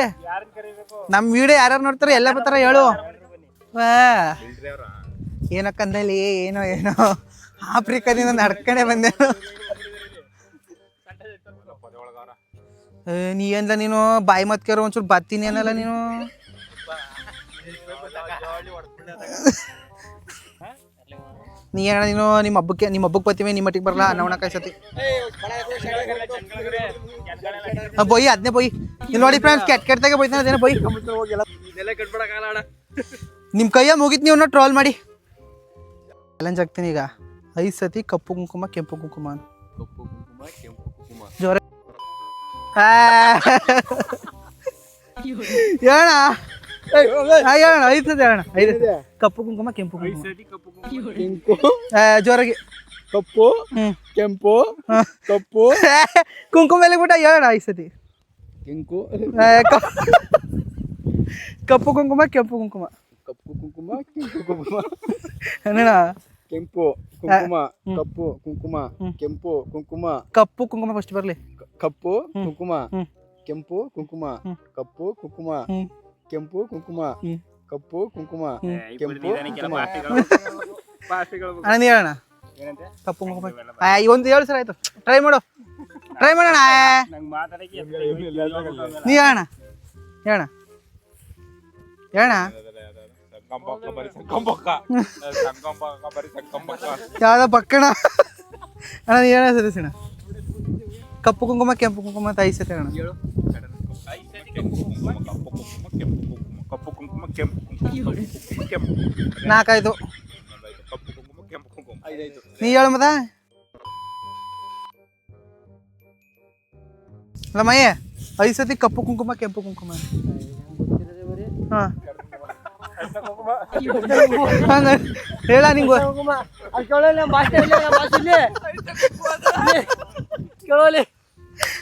Speaker 1: ನಮ್ಮ ವಿಡಿಯೋ ಯಾರ್ಯಾರು ನೋಡ್ತಾರೆ, ಎಲ್ಲ ಬರ್ತಾರ, ಹೇಳು. ವಾ. ಏನೋ ಏನೋ. ಆಫ್ರಿಕಾದಿಂದ ನಡ್ಕೊಂಡೆ ಬಂದೆ. ನೀ ಏನ್ಲ ನೀನು? ಬಾಯಿ ಮತ್ಕೇರು ಒಂಚೂರು ಬತ್ತೀನಿ ಏನಲ್ಲ ನೀನು? ನೀ ಏನ ನೀನು? ನಿಮ್ಮ ಹಬ್ಬಕ್ಕೆ ನಿಮ್ಮ ಹಬ್ಬಕ್ಕೆ ಬರ್ತೀವಿ, ನಿಮ್ಮ ಮಟ್ಟಿಗೆ ಬರಲ್ಲ, ಅನ್ನ ಉಣಕಾಯಿ ಸತಿ. ಬೊಯ್ ಅದನ್ನೇ ಬೊಯ್. ಇಲ್ಲಿ ನೋಡಿ ಫ್ರೆಂಡ್ಸ್ ಕೆಟ್ಟ ಕೆಟ್ಟದಾಗೆ ಬೈತಾನೆ ಅದೇನೋ ಬೊಯ್. ನಿಮ್ಮ ಕೈಯ ಮುಗಿತ್ ನೀವು ಟ್ರೋಲ್ ಮಾಡಿ. ಚಾಲೆಂಜ್ ಆಗ್ತೀನಿ ಈಗ. ಐದು ಸತಿ ಕಪ್ಪು ಕುಂಕುಮ, ಕೆಂಪು ಕುಂಕುಮ ಅಂತ. ಜೋರ ಹೇಳಣ ಹೇಳಣ ಐದು ಸತಿ. ಕಪ್ಪು ಕುಂಕುಮ ಕೆಂಪು ಕುಂಕುಮ. ಜೋರಾಗಿ.
Speaker 3: ಕಪ್ಪು?
Speaker 1: ಹ್ಮ್.
Speaker 3: ಕೆಂಪು. ಕಪ್ಪು?
Speaker 1: ಕುಂಕುಮ ಮೇಲೆ ಬಿಟ್ಟ ಹೇಳಣ ಐದು ಸತಿ.
Speaker 3: ಕೆಂಕು
Speaker 1: ಕಪ್ಪು ಕುಂಕುಮ ಕೆಂಪು ಕುಂಕುಮ.
Speaker 3: ಕಪ್ಪು ಕುಂಕುಮ ಕೆಂಪು ಕುಂಕುಮ.
Speaker 1: ಏನಣ್ಣ?
Speaker 3: ಕೆಂಪು ಕುಂಕುಮ ಕಪ್ಪು ಕುಂಕುಮ ಕೆಂಪು ಕುಂಕುಮ.
Speaker 1: ಕಪ್ಪು ಕುಂಕುಮ ಫಸ್ಟ್ ಬರಲಿ.
Speaker 3: ಕಪ್ಪು ಕುಂಕುಮ ಕೆಂಪು ಕುಂಕುಮ ಕಪ್ಪು ಕುಂಕುಮ. ಕೆಂಪು ಕುಂಕುಮ. ಕಪ್ಪು ಕುಂಕುಮ. ಕೆಂಪು ಕುಂಕುಮ.
Speaker 1: ಅಣ್ಣ ನೀ ಹೇಳಣ ಕಪ್ಪು ಕುಂಕುಮ. ಒಂದು ಹೇಳು ಸರ್ ಆಯ್ತು. ಟ್ರೈ ಮಾಡು. ಟ್ರೈ ಮಾಡೋಣ. ನೀ ಹೇಳಣ ಹೇಳಣ ಹೇಳಣ ಯಾವ್ದೋ ಪಕ್ಕಣ. ಅಣ್ಣ ನೀ ಸರಿ ಸದಸ್ಯಣ ಕಪ್ಪು ಕುಂಕುಮ ಕೆಂಪು ಕುಂಕುಮ ತಾಯಿ ಸತಿ ಅಣ್ಣ.
Speaker 4: ಕಪ್ಪು ಕುಂಕುಮ ಕೆಂಪು ಕುಂಕುಮ ಕೆಂಪು
Speaker 1: ನಾಲ್ಕಾಯ್ತು
Speaker 4: ಕಪ್ಪು ಕುಂಕುಮ ಕೆಂಪು ಕುಂಕುಮ
Speaker 1: ನೀ ಹೇಳ ಮದ ಅಲ್ಲ ಮಯ್ಯ ಐದು ಸತಿ ಕಪ್ಪು ಕುಂಕುಮ, ಕೆಂಪು ಕುಂಕುಮ. ಹಾ. ಹಂಗ ಹೇಳ ನಿಂಗು.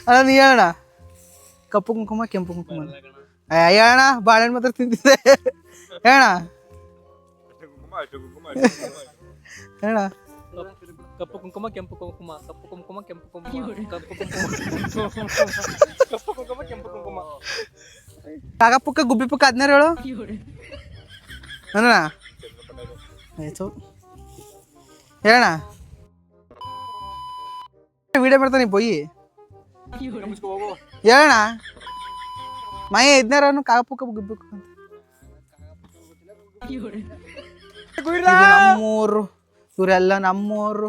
Speaker 1: ಅಲ್ಲ, ನೀ ಹೇಳಣ ಕಪ್ಪು ಕುಂಕುಮ ಕೆಂಪು ಕುಂಕುಮ. ಏ, ಹೇಳಣ ಬಾಳೆಹಣ್ಣು ಮಾತ್ರ ತಿಂತಿದ್ದೆ. ಹೇಳ
Speaker 4: ಕುಂಕುಮ ಅಷ್ಟು ಕುಂಕುಮ ಅಷ್ಟು ಕುಂಕುಮ.
Speaker 1: ಹೇಳ
Speaker 5: ಕಪ್ಪು ಕುಂಕುಮ ಕೆಂಪು ಕುಂಕುಮ ಕಪ್ಪು ಕುಂಕುಮ ಕೆಂಪು ಕುಂಕುಮ ಕಪ್ಪು ಕುಂಕುಮ. ಕಪ್ಪು ಕುಂಕುಮ ಕೆಂಪು ಕುಂಕುಮ.
Speaker 1: ಕಾಕ ಪುಕ್ಕ ಗುಬ್ಬಿ ಪುಕ್ಕ ಹದಿನಾರು ಹೇಳು. ಅಣ್ಣ. ಆಯ್ತು ಹೇಳಣ ವಿಡಿಯೋ ಮಾಡ್ತಾನೆ ಬೊಯ್ಯಿ. ಹೇಳಣ ಮಯ ಹದಿನಾರು ಕಾಕ ಪುಕ್ಕ ಗುಬ್ಬಿ ಪುಕ್ಕ ಅಂತ ನಮ್ಮೂರು. ಇವರೆಲ್ಲ ನಮ್ಮೂರು.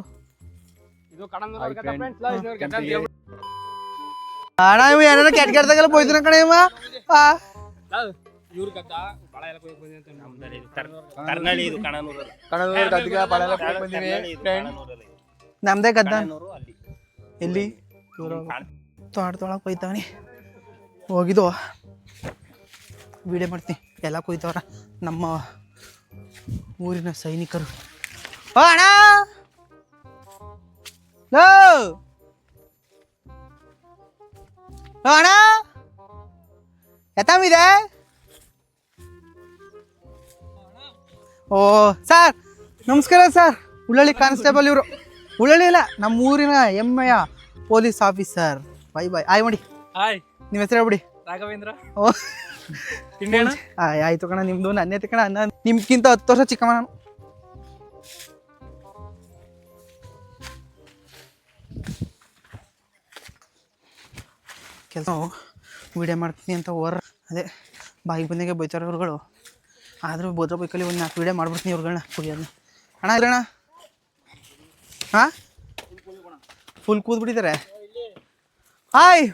Speaker 1: ಅಣ್ಣ, ಇವ ಏನಾರ ಕೆಟ್ಟ ಕೆಟ್ಟದಾಗೆಲ್ಲ போய்ತಾನ ಕಣ ಇವ? ನಮ್ದೇ ಗದ್ದ. ಎಲ್ಲಿ? ತೋಟ ತೊಳಕ್ ಕೊಯ್ತಾವನಿ. ಹೋಗಿದ್ದು ವೀಡಿಯೋ ಮಾಡ್ತೀನಿ. ಎಲ್ಲ ಕೊಯ್ತವ್ರ ನಮ್ಮ ಊರಿನ ಸೈನಿಕರು. ಅಣ್ಣ! ಅಣ್ಣ! ಎತ್ತಾಮಿದೆ ಓ, ಸರ್! ನಮಸ್ಕಾರ, ಸರ್! ಉಳ್ಳಳ್ಳಿ ಕಾನ್ಸ್ಟೇಬಲ್ ಇವರು. ಉಳ್ಳಳ್ಳಿ ಇಲ್ಲ ನಮ್ಮ ಊರಿನ ಹೆಮ್ಮೆಯ ಪೊಲೀಸ್ ಆಫೀಸರ್ ಬಾಯ್ ಬಾಯ್. ಆಯ್ ಮಾಡಿ.
Speaker 5: ಹಾಯ್
Speaker 1: ನಿಮ್ಮ ಹೆಸರು ಹೇಳ್ಬಿಡಿ.
Speaker 5: ರಾಘವೇಂದ್ರ.
Speaker 1: ಓ. ಆಯ್ ಆಯ್ತು ಕಣ ನಿಮ್ದು ನನ್ನೇ ಕಣ ಅನ್ನ ನಿಮ್ಗಿಂತ ಹತ್ತು ವರ್ಷ ಚಿಕ್ಕಮ್ಮ ನಾನು. ಕೆಲಸ ವಿಡಿಯೋ ಮಾಡ್ತೀನಿ ಅಂತ ಹೊರ. ಅದೇ ಬಾಯಿ ಬಂದಾಗೆ ಬೈತಾರೆ ಅವ್ರುಗಳು ಆದರೂ ಬೋದ್ರ ಬೈಕಲ್ಲಿ ಒಂದು ನಾಲ್ಕು ವಿಡಿಯೋ ಮಾಡ್ಬಿಡ್ತೀನಿ ಇವ್ರುಗಳನ್ನ ಕುಡಿಯೋದನ್ನ. ಅಣ್ಣ ಇದ್ರಣ್ಣ. ಹಾಂ? ಫುಲ್ ಕೂದ್ಬಿಟ್ಟಿದ್ದಾರೆ ಹಾಯ್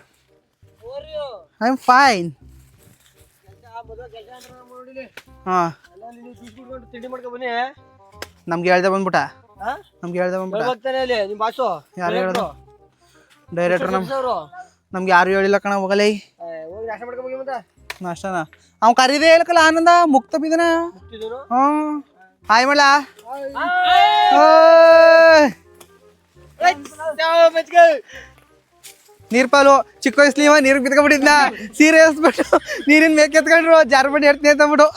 Speaker 1: ಐ ಆಮ್ ಫೈನ್ ಹಾಂ. ನಮ್ಗೆ ಹೇಳ್ದೆ ಬಂದ್ಬಿಟ್ಟ? ನಮ್ಗೆ ಹೇಳ್ದೆ ಬಂದ್ಬಿಟ್ಟ. ಯಾರು ಹೇಳಿದ್ರು ಡೈರೆಕ್ಟರ್ ನಮ್ ನಮ್ಗೆ ಯಾರು ಹೇಳಿಲ್ಲ ಕಣ ಹೋಗಲೇ. ನಾಷ್ಟನ? ಅವ್ನ್ ಕರೀದೇ ಹೇಳಕಲ್ಲ ಆನಂದ ಮುಕ್ತ ಬಿದ್ದನ.
Speaker 5: ಹ್ಮ್.
Speaker 1: ಹ್ಞೂ ಹಾಯ್ ಮಳ ಪಾಲು, ಚಿಕ್ಕ ಇವ ನೀರಿಗೆ ಸೀರಿಯಸ್ ಸೀರೆ ಹಸ್ಬಿಟ್ಟು ನೀರಿನ ಮೇಕೆ ಎತ್ಕೊಂಡ್ರು, ಜಾರ ಬಂಡಿ. ಹೇಳ್ತೀನಿ ಅಂತ ಅಂದ್ಬಿಟ್ಟು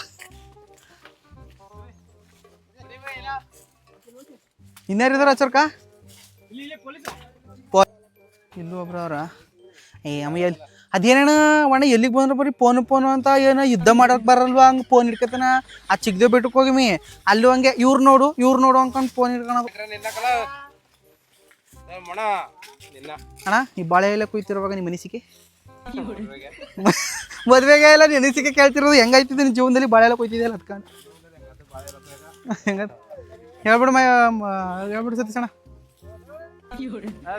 Speaker 1: ಇನ್ಯಾರಿದಾರ ಚರ್ಕ ಇಲ್ಲೂ ಒಬ್ರು ಅವ್ರ. ಏ, ಅಮ್ಮ ಎಲ್ಲಿ ಅದೇನೇನ ಒಣ ಎಲ್ಲಿಗೆ ಬಂದ್ರೆ ಬರೀ ಫೋನ್ ಫೋನು ಅಂತ ಏನೋ ಯುದ್ಧ ಮಾಡೋಕೆ ಬರಲ್ವಾ? ಹಂಗೆ ಫೋನ್ ಹಿಡ್ಕತಾನ ಆ ಚಿಕ್ಕದೇ ಬಿಟ್ಟಕ್ಕೆ ಹೋಗಿಮಿ. ಅಲ್ಲೂ ಹಂಗೆ, ಇವ್ರು ನೋಡು ಇವ್ರು ನೋಡು ಅಂತ ಫೋನ್ ಹಿಡ್ಕೊಳೋದು ಅಣ್ಣ ಈ ಬಾಳೆ ಎಲ್ಲ ಕುಯ್ತಿರುವಾಗ ನಿಮ್ಮ ಅನಿಸಿಕೆ? ಮದ್ವೆಗೆ. ಎಲ್ಲ ನಿನ್ನ ಅನಿಸಿಕೆ ಕೇಳ್ತಿರೋದು ಹೆಂಗಾಯ್ತಿದೆ ನಿನ್ನ ಜೀವನದಲ್ಲಿ ಬಾಳೆ ಎಲ್ಲ ಕುಯ್ತಿದೆಯಲ್ಲ ಅದಕ್ಕೆ ಹೆಂಗ ಹೇಳ್ಬಿಡು ಮಯ ಹೇಳ್ಬಿಡು ಸತೀಶ್ ಅಣ್ಣ.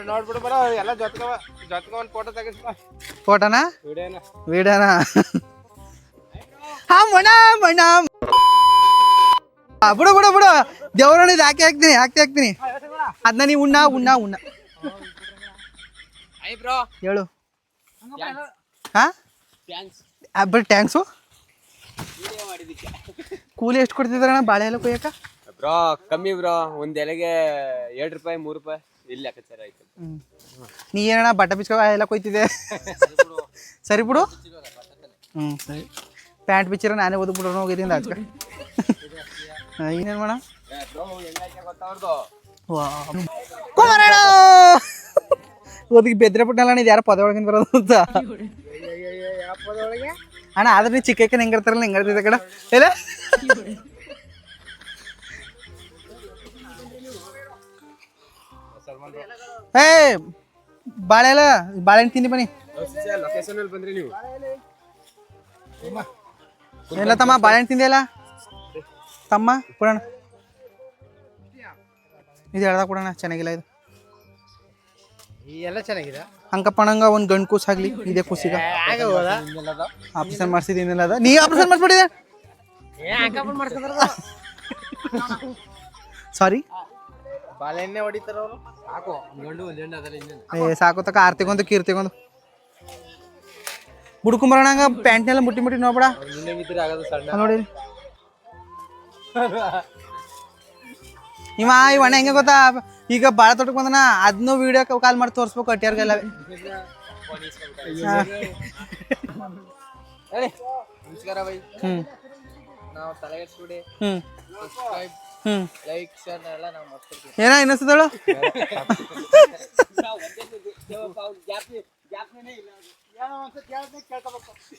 Speaker 5: ನೋಡ್ಬಿಡು ಬರ ಎಲ್ಲ ಜೊತ್ಕವ ಜೊತ್ಕ ಒಂದು ಫೋಟೋ ತೆಗಿಸ್ಪ
Speaker 1: ಫೋಟೋನಾ
Speaker 5: ವಿಡಿಯೋನಾ
Speaker 1: ವಿಡಿಯೋನಾ ಹಾ ಮಣ ಮಣ. ಬಿಡು ಬಿಡು ಬಿಡು. ದೇವ್ರಣ್ಣ ಇದು ಹಾಕಿ ಹಾಕ್ತೀನಿ ಹಾಕಿ ಹಾಕ್ತೀನಿ. ಅದನ್ನ ನೀವು ಉಣ್ಣ ಉಣ್ಣ ಉಣ್ಣ. ಹೇಳು. ಹಾ ಬರೀ ಟ್ಯಾಂಕ್ಸು ಕೂಲಿ ಎಷ್ಟು ಕೊಡ್ತಿದಾರಣ್ಣ ಬಾಳೆ ಎಲ್ಲ ಕೊಯ್ಯಕ
Speaker 6: ಬ್ರೋ ಕಮ್ಮಿ ಬ್ರೋ ಒಂದ್ ಎಲೆಗೆ ಎರಡು ರೂಪಾಯಿ ಮೂರು ರೂಪಾಯಿ. ಇಲ್ಲಿ ಲೆಕ್ಕಾಚಾರ ಆಯ್ತು.
Speaker 1: ನೀ ಏನಣ್ಣ ಬಟ್ಟೆ ಬಿಚ್ಕೋ ಎಲ್ಲ ಕೊಯ್ತಿದೆ ಸರಿ ಬಿಡು. ಹ್ಞೂ ಸರಿ. ಪ್ಯಾಂಟ್ ಬಿಚ್ಚಿರ ನಾನೇ ಓದ್ಬಿಡೋಣ ಹೋಗಿದ್ದೀನಿ ಆಚೆ ಇನ್ನೇನು ಮಾಡ ಕುಮಾರಣ್ಣ ಓದಿಗೆ ಬೆದ್ರೆ ಬಿಟ್ಟಲ್ಲ ಇದು ಯಾರು ಪದ ಒಳಗಿಂದ ಬರೋದು ಅಂತ? ಅಣ್ಣ ಆದ್ರೆ ನೀವು ಚಿಕ್ಕ ಹೆಂಗಿರ್ತಾರಲ್ಲ ಹೆಂಗಿರ್ತೈತೆ ಕಡೆ ಇಲ್ಲ ಏ ಬಾಳೆ ಅಲ್ಲ ಬಾಳೆಹಣ್ಣು ತಿಂದಿ ಬನ್ನಿ ಎಲ್ಲ ತಮ್ಮ ಬಾಳೆಹಣ್ಣು ತಿಂದಿಯಲ್ಲ ತಮ್ಮ ಕೊಡೋಣ. ಇದು ಹೇಳ್ದ ಕೊಡೋಣ ಚೆನ್ನಾಗಿಲ್ಲ ಇದು.
Speaker 3: ಎಲ್ಲ ಚೆನ್ನಾಗಿದೆ.
Speaker 1: ಅಂಕಪ್ಪಣಂಗ ಒಂದು ಗಂಡು ಕೂಸು ಆಗ್ಲಿ ಇದೇ ಕೂಸಿಗ. ಆಪರೇಷನ್ ಮಾಡ್ಸಿದ್ದೀನಿ ಅದ. ನೀ ಆಪರೇಷನ್ ಮಾಡಿಸ್ಬಿಟ್ಟಿದೆ? ಸಾರಿ
Speaker 3: ಹೊಡಿತಾರ ಅವರು. ಸಾಕು ಗಂಡು ಒಂದ್ ಹೆಣ್ಣು
Speaker 1: ಏ ಸಾಕು ತಕ ಆರ್ತಿಗೊಂದು ಕೀರ್ತಿಗೊಂದು ಬುಡ್ಕೊಂಬರೋಣ ಪ್ಯಾಂಟ್ನೆಲ್ಲ ಮುಟ್ಟಿ ಮುಟ್ಟಿ ನೋಡ್ಬೇಡ. ನೋಡಿ ಇವ ಇವ ಅಣ್ಣ ಹೆಂಗೆ ಗೊತ್ತಾ? ಈಗ ಭಾಳ ತೋಟಕ್ಕೆ ಬಂದನ ಅದನ್ನು ವಿಡಿಯೋ ಕಾಲ್ ಮಾಡಿ ತೋರಿಸ್ಬೇಕು ಅಟ್ಟಿಯರ್ಗೆಲ್ಲ
Speaker 6: ನಮಸ್ಕಾರ ಬೈ ನಾವು ತಲೆಗೆಡ್ಸ್ಬಿಡಿ ಸಬ್ಸ್ಕ್ರೈಬ್ ಲೈಕ್ ಶೇರ್ ಎಲ್ಲ ನಾವು ಮಾಡ್ಕೊಡ್ತೀವಿ.
Speaker 1: ಏನ ಇನ್ನಿಸ್ತದಳು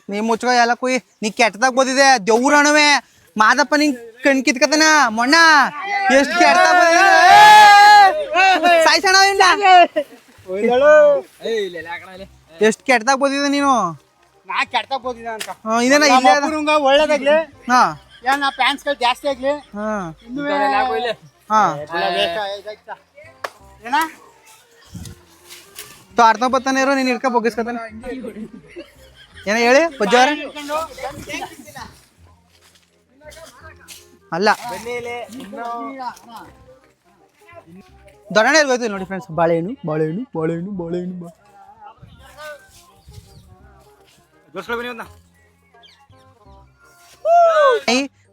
Speaker 1: ನೀ ಮುಚ್ಕೋ ಎಲ್ಲ ಕುಯ್. ನೀ ಕೆಟ್ಟದಾಗ ಬೋದಿದೆ ದೇವ್ರಣವೆ ಮಾದಪ್ಪ ನಿನ್ ಕಣ್ ಕಿತ್ಕತನ? ಮೊಣ್ಣ ಎಷ್ಟು ಕೆಡ್ತಾ ಸಾಯ್ಸಣ ಎಷ್ಟ್ ಕೆಟ್ಟದಾಗ ಬೋದಿದ ನೀನು?
Speaker 3: ನಾ ಕೆಟ್ಟ ಬೋದಿದ ಅಂತ.
Speaker 1: ಇದೇನ ಇಲ್ಲೇ
Speaker 3: ಒಳ್ಳೇದಾಗ್ಲಿ.
Speaker 1: ಹಾ.
Speaker 3: ಏನ್ ನಾ ಪ್ಯಾನ್ಸ್ಗಳು ಜಾಸ್ತಿ ಆಗ್ಲಿ.
Speaker 1: ಹಾ.
Speaker 3: ಇನ್ನೂ
Speaker 1: ಹಾ.
Speaker 3: ಏನ?
Speaker 1: ತೋ ಅರ್ಥ ಬತ್ತಾನೆ ಇರೋ ನೀನು ಹಿಡ್ಕ ಬೊಗ್ಗಿಸ್ಕೊತಾನೆ. ಏನ ಹೇಳಿ ಬಜ್ಜಾರ ಅಲ್ಲ. ದೊಡ್ಡಣ್ಣ ಹೋಯ್ತು ನೋಡಿ ಫ್ರೆಂಡ್ಸ್ ಬಾಳೆಹಣ್ಣು ಬಾಳೆಹಣ್ಣು ಬಾಳೆಹಣ್ಣು ಬಾಳೆಹಣ್ಣು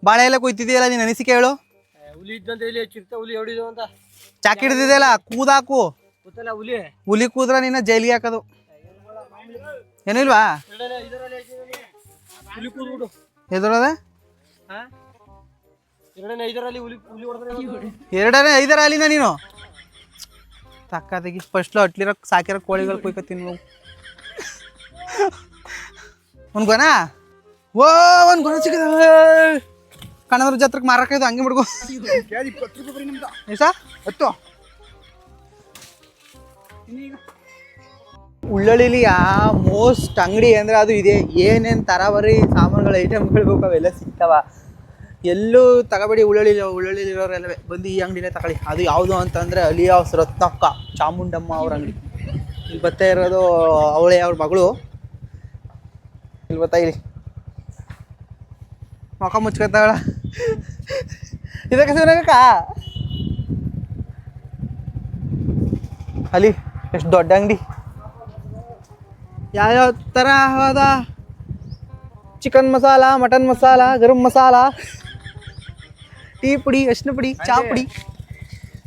Speaker 1: ಬಾಳೆ ಎಲ್ಲ ಕೊಯ್ತಿದೆಯಲ್ಲ ನೀನ್ ಅನಿಸಿಕೆ ಹೇಳು.
Speaker 5: ಹುಲಿ ಇದ್ದಂತ ಇಲ್ಲಿ ಚಿಕ್ಕ ಹುಲಿ ಹೊಡಿದು ಅಂತ.
Speaker 1: ಚಾಕ್ ಹಿಡ್ದಿದೆಯಲ್ಲ ಕೂದಾಕು.
Speaker 5: ಗೊತ್ತಲ್ಲ ಹುಲಿ.
Speaker 1: ಹುಲಿ ಕೂದ್ರ ನಿನ್ನ ಜೈಲಿಗೆ ಹಾಕೋದು. ಏನಿಲ್ವಾ ಎದುರದ?
Speaker 5: ಎರಡನೇ ಐದರಲ್ಲಿ ಹುಲಿ ಹುಲಿ ಹೊಡೆದ್ರೆ
Speaker 1: ಎರಡನೇ ಐದರ ಅಲ್ಲಿನ ನೀನು? ತಕ್ಕ ತೆಗಿ ಫಸ್ಟ್ಲು ಅಟ್ಲಿರೋ ಸಾಕಿರೋ ಕೋಳಿಗಳು ಕೊಯ್ಕೊತೀನಿ ನಾವು ಒಂದು ಗೊನ? ಓ ಒಂದು ಗೊನ ಸಿಕ್ಕಿದ ಕಣದ್ರ ಜಾತ್ರಕ್ಕೆ ಮಾರಕ್ಕಾಯ್ತು ಹಂಗೆ ಬಿಡ್ಕೊ.
Speaker 3: ಉಳ್ಳಳ್ಳಿಲಿ
Speaker 1: ಎಷ್ಟಾ
Speaker 3: ಹತ್ತು.
Speaker 1: ಉಳ್ಳಳಿಲಿ ಆ ಮೋಸ್ಟ್ ಅಂಗಡಿ ಅಂದ್ರೆ ಅದು ಇದೆ. ಏನೇನು ತರಾವರಿ ಸಾಮಾನುಗಳ ಐಟಮ್ಗಳು ಬೇಕು ಅವೆಲ್ಲ ಸಿಗ್ತಾವ. ಎಲ್ಲೂ ತಗೋಬೇಡಿ ಉಳ್ಳಳ್ಳಿ ಉಳ್ಳಳ್ಳಿಲಿರೋರೆಲ್ಲವೇ. ಬಂದು ಈ ಅಂಗಡಿನೇ ತಗೊಳ್ಳಿ. ಅದು ಯಾವುದು ಅಂತಂದರೆ ಅಲಿಯಾಸ್ ರತ್ನಕ್ಕ ಚಾಮುಂಡಮ್ಮ ಅವ್ರ ಅಂಗಡಿ. ಇಲ್ಲಿ ಬರ್ತಾ ಇರೋದು ಅವಳೇ, ಅವ್ರ ಮಗಳು. ಇಲ್ಲಿ ಬರ್ತಾ ಇಲ್ಲಿ ಮುಖ ಮುಚ್ಕೊತಾಳ. ಇದಕ್ಕೆ ಸಿಗಕ್ಕ ಅಲ್ಲಿ, ಎಷ್ಟು ದೊಡ್ಡ ಅಂಗಡಿ. ಯಾವ್ಯಾವ ಹೋದ chicken masala, mutton masala, garam masala. Tea ಪುಡಿ ಅಶ್ನ ಪುಡಿ ಚಾ ಪುಡಿ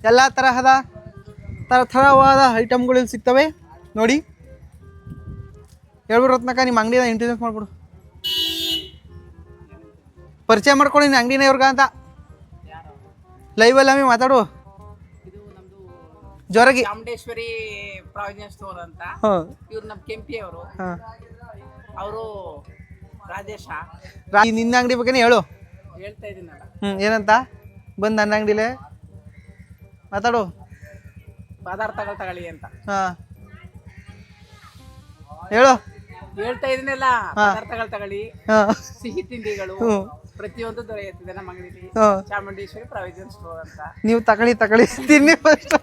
Speaker 1: ಎಲ್ಲ ತರಹದ ಥರ ಥರವಾದ ಐಟಮ್ಗಳು ಇಲ್ಲಿ ಸಿಗ್ತವೆ. ನೋಡಿ. ಹೇಳ್ಬಿಡು ರತ್ನಕ್ಕ ನಿಮ್ಮ ಅಂಗಡಿನ ಇಂಟ್ರೊಡ್ಯೂಸ್ ಮಾಡ್ಬಿಡು. ಪರಿಚಯ ಮಾಡ್ಕೊಳ್ಳಿ ನಿನ್ನ ಅಂಗಡಿನ ಇವ್ರಿಗ ಅಂತ. ಲೈವಲ್ಲಿ ನಮಗೆ ಮಾತಾಡು. ಜ್ವರಗಿ
Speaker 7: ಚಾಮುಂಡೇಶ್ವರಿ ಪ್ರಾವಿಜನ್ ಸ್ಟೋರ್ ಅಂತ. ಇವ್ರು ನಮ್ಮ ಕೆಂಪಿ ಅವರು. ಅವರು ರಾಜೇಶ.
Speaker 1: ನಿನ್ನ ಅಂಗಡಿ ಬಗ್ಗೆನೇ ಹೇಳು. ಹ್ಞೂ ಏನಂತ? ಬಂದ್ ನನ್ನ ಅಂಗಡಿಲೆ? ಮಾತಾಡು.
Speaker 7: ಪದಾರ್ಥಗಳು ತಗೊಳ್ಳಿ ಅಂತ.
Speaker 1: ಹಾಂ. ಹೇಳು.
Speaker 7: ಹೇಳ್ತಾ ಇದೀನಲ್ಲ. ಪದಾರ್ಥಗಳು ತಗೊಳ್ಳಿ.
Speaker 1: ಹಾಂ.
Speaker 7: ಸಿಹಿ ತಿಂಡಿಗಳು
Speaker 1: ಹ್ಞೂ
Speaker 7: ಪ್ರತಿಯೊಂದು ದೊರೆಯುತ್ತದೆ ನಮ್ಮ ಅಂಗಡಿಲಿ. ಚಾಮುಂಡೇಶ್ವರಿ ಪ್ರಾವಿಜನ್ ಸ್ಟೋರ್ ಅಂತ.
Speaker 1: ನೀವು ತಗೊಳ್ಳಿ ತಗೊಳ್ಳಿ. ತಿನ್ನಿ ಫಸ್ಟ್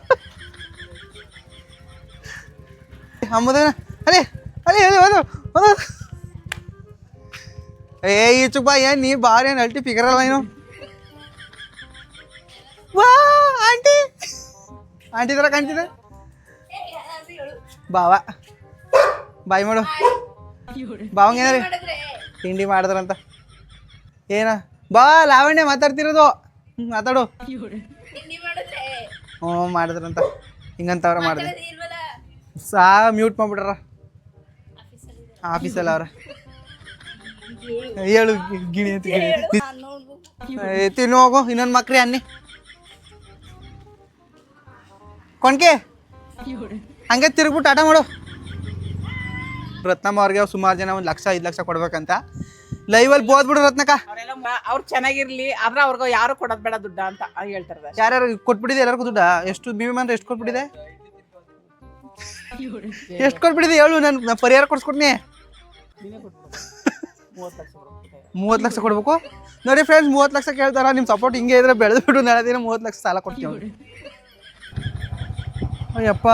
Speaker 1: ಅಮ್ಮದೇನ? ಅಲ್ಲಿ ಅಲ್ಲಿ ಹೇಳಿ ಹೋದು ಏ ಈಚು ಬಾ ಏನ್ ನೀ ಬಾರಿ ಏನು ಅಲ್ಟಿ ಫಿಗರ್ ಅಲ್ಲ ನೀನು? ವಾ, ಆಂಟಿ. ಆಂಟಿ ತರ ಕಾಣ್ತಿದೆ? ಬಾವ ಬಾಯ್ ಮಾಡು. ಬಾವಂಗ ಏನಾರಿ ತಿಂಡಿ ಮಾಡಿದ್ರಂತ. ಏನ? ಬಾ, ಲಾವಣ್ಯ ಮಾತಾಡ್ತಿರೋದು. ಮಾತಾಡು. ಹ್ಞೂ ಮಾಡಿದ್ರಂತ. ಹಿಂಗಂತವ್ರ ಮಾಡಿದೆ ಸಾ ಮ್ಯೂಟ್ ಮಾಡ್ಬಿಟ್ರ ಆಫೀಸಲ್ಲಿ ಅವ್ರ ಹೇಳು ಗಿ- ಗಿಣಿ ಅಂತ ತಿನ್ನು ಹೋಗು ಇನ್ನೊಂದು ಮಕ್ರಿ ಅನ್ನಿ. ಕೊಣ್ಕೆ? ಹಂಗೆ ತಿರುಗ್ಬಿಟ್ಟು ಆಟ ಮಾಡು. ರತ್ನಮ್ಮ ಅವ್ರಿಗೆ ಸುಮಾರು ಜನ ಒಂದು ಲಕ್ಷ ಐದು ಲಕ್ಷ ಕೊಡ್ಬೇಕಂತ. ಲೈವಲ್ಲಿ ಬೋದ್ಬಿಡು ರತ್ನಕ
Speaker 7: ಅವರೆಲ್ಲ ಅವ್ರು ಚೆನ್ನಾಗಿರ್ಲಿ ಆದ್ರೆ ಅವ್ರಿಗೆ ಯಾರು ಕೊಡೋದ್ ಬೇಡ ದುಡ್ಡ ಅಂತ ಹೇಳ್ತಾರೆ.
Speaker 1: ಯಾರ್ಯಾರು ಕೊಟ್ಬಿಟ್ಟಿದೆ ಎಲ್ಲರಿಗೂ ದುಡ್ಡ? ಎಷ್ಟು ಅಂದ್ರೆ ಎಷ್ಟು ಕೊಟ್ಬಿಟ್ಟಿದೆ? ಎಷ್ಟು ಕೊಟ್ಬಿಟ್ಟಿದೆ ಹೇಳು ನಾನು ಪರಿಹಾರ ಕೊಡ್ಸ್ಕೊಡ್ನಿ ಮೂವತ್ತು ಲಕ್ಷ ಕೊಡ್ಬೇಕು ನೋಡಿ ಫ್ರೆಂಡ್ಸ್ ಮೂವತ್ತು ಲಕ್ಷ ಕೇಳ್ತಾರ ನಿಮ್ಮ ಸಪೋರ್ಟ್ ಹಿಂಗೆ ಇದ್ರೆ ಬೆಳೆದ್ಬಿಟ್ಟು ನಾಳೆ ದಿನ ಮೂವತ್ತು ಲಕ್ಷ ಸಾಲ ಕೊಡ್ತೀವಿ ಅಯ್ಯಪ್ಪ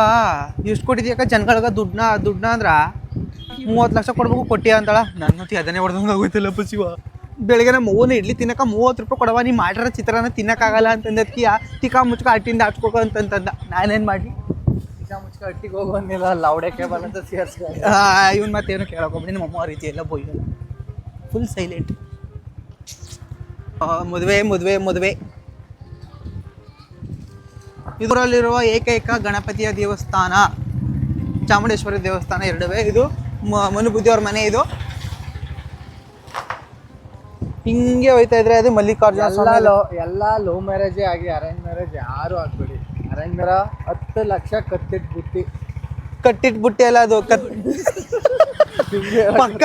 Speaker 1: ಎಷ್ಟು ಕೊಟ್ಟಿದ್ಯಾಕ ಜನಗಳಿಗೆ ದುಡ್ಡನ್ನ ದುಡ್ಡನ್ನ ಅಂದ್ರೆ ಮೂವತ್ತು ಲಕ್ಷ ಕೊಡ್ಬೇಕು ಕೊಟ್ಟಿ ಅಂತಾಳ. ನನ್ನ ಅದನ್ನೇ ಹೊಡೆದಂಗೆ ಆಗೋಯ್ತಲ್ಲ ಶಿವ. ಬೆಳಗ್ಗೆ ನಮ್ಮ ಓನ್ ಇಡ್ಲಿ ತಿನ್ನಕ ಮೂವತ್ತು ರೂಪಾಯಿ ಕೊಡವ ನೀ ಮಾಡಿರೋ ಚಿತ್ರಾನ್ನ ತಿನ್ನಕ್ಕಾಗಲ್ಲ ಅಂತಂದದ್ಕಿಯ ತಿಕ್ಕ ಮುಚ್ಕ ಅಟ್ಟಿಂದ ಹಚ್ಕೋಕ ಅಂತಂತಂದ. ನಾನೇನು ಮಾಡಿ
Speaker 2: ಚಿಕ್ಕ ಮುಚ್ಕ ಅಟ್ಟಿಗೆ ಹೋಗೋನಿಲ್ಲ ಲೌಡೇ ಲೌಡೆ ಕೇಬಲ್ ಅಂತ ಸೇರ್ಸ್ಕ
Speaker 1: ಇವನ್ ಮತ್ತೇನು ಕೇಳೋಕೊಬಿಡಿ ನಮ್ಮ ಅಮ್ಮ ರೀತಿ ಎಲ್ಲ ಬೋಯ್ಯಲ್ಲ ಫುಲ್ ಸೈಲೆಂಟ್ ಮದುವೆ ಮದುವೆ ಮದುವೆ. ಇದರಲ್ಲಿರುವ ಏಕೈಕ ಗಣಪತಿಯ ದೇವಸ್ಥಾನ ಚಾಮುಂಡೇಶ್ವರಿ ದೇವಸ್ಥಾನ ಎರಡುವೆ. ಇದು ಮ- ಮನುಬುದ್ಧಿ ಮನೆ ಇದು. ಹಿಂಗೆ ಹೋಯ್ತಾ ಇದ್ರೆ ಅದು ಮಲ್ಲಿಕಾರ್ಜುನ
Speaker 2: ಎಲ್ಲ ಲೋ ಎಲ್ಲ ಲವ್ ಮ್ಯಾರೇಜೇ ಆಗಿ ಅರೇಂಜ್ ಮ್ಯಾರೇಜ್ ಯಾರು ಆಗ್ಬೇಡಿ. ಅರೇಂಜ್ ಮ್ಯಾರ ಹತ್ತು ಲಕ್ಷ ಕತ್ತಿಟ್ ಬುಟ್ಟಿ
Speaker 1: ಕಟ್ಟಿಟ್ಬಿಟ್ಟೆ ಅಲ್ಲ ಅದು ಕತ್ ಪಕ್ಕ.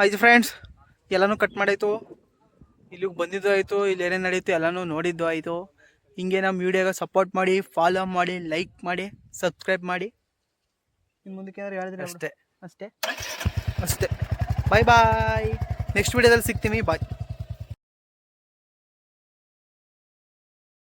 Speaker 1: ಆಯ್ತು ಫ್ರೆಂಡ್ಸ್ ಎಲ್ಲನೂ ಕಟ್ ಮಾಡಾಯಿತು. ಇಲ್ಲಿಗೆ ಬಂದಿದ್ದು ಆಯಿತು ಇಲ್ಲಿ ಏನೇನು ನಡೀತು ಎಲ್ಲನೂ ನೋಡಿದ್ದು ಆಯಿತು. ಹಿಂಗೆ ನಮ್ಮ ವೀಡಿಯೋಗೆ ಸಪೋರ್ಟ್ ಮಾಡಿ ಫಾಲೋ ಮಾಡಿ ಲೈಕ್ ಮಾಡಿ ಸಬ್ಸ್ಕ್ರೈಬ್ ಮಾಡಿ. ಇನ್ನು ಮುಂದಕ್ಕೆ ಏನಾದ್ರು ಹೇಳಿದ್ರೆ
Speaker 2: ಅಷ್ಟೇ.
Speaker 1: ಅಷ್ಟೇ. ಅಷ್ಟೇ. ಬಾಯ್ ಬಾಯ್ ನೆಕ್ಸ್ಟ್ ವೀಡಿಯೋದಲ್ಲಿ ಸಿಗ್ತೀನಿ. ಬಾಯ್